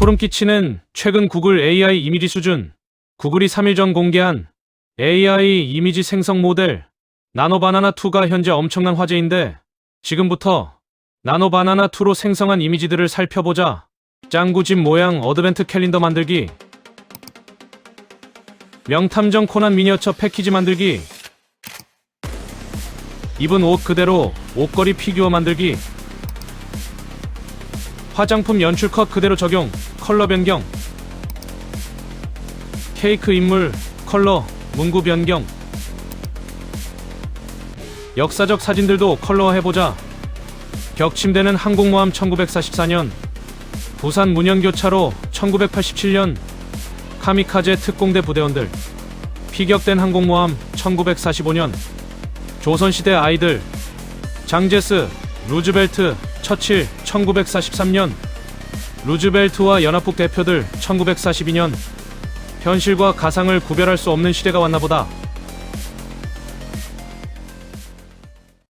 소름 끼치는 최근 구글 AI 이미지 수준. 구글이 3일 전 공개한 AI 이미지 생성 모델 나노바나나2가 현재 엄청난 화제인데 지금부터 나노바나나2로 생성한 이미지들을 살펴보자. 짱구집 모양 어드벤트 캘린더 만들기. 명탐정 코난 미니어처 패키지 만들기. 입은 옷 그대로 옷걸이 피규어 만들기. 화장품 연출 컷 그대로 적용, 컬러 변경. 케이크 인물, 컬러, 문구 변경. 역사적 사진들도 컬러화해보자. 격침되는 항공모함 1944년. 부산 문현교차로 1987년. 카미카제 특공대 부대원들. 피격된 항공모함 1945년. 조선시대 아이들. 장제스, 루즈벨트, 처칠 1943년. 루즈벨트와 연합국 대표들 1942년. 현실과 가상을 구별할 수 없는 시대가 왔나 보다.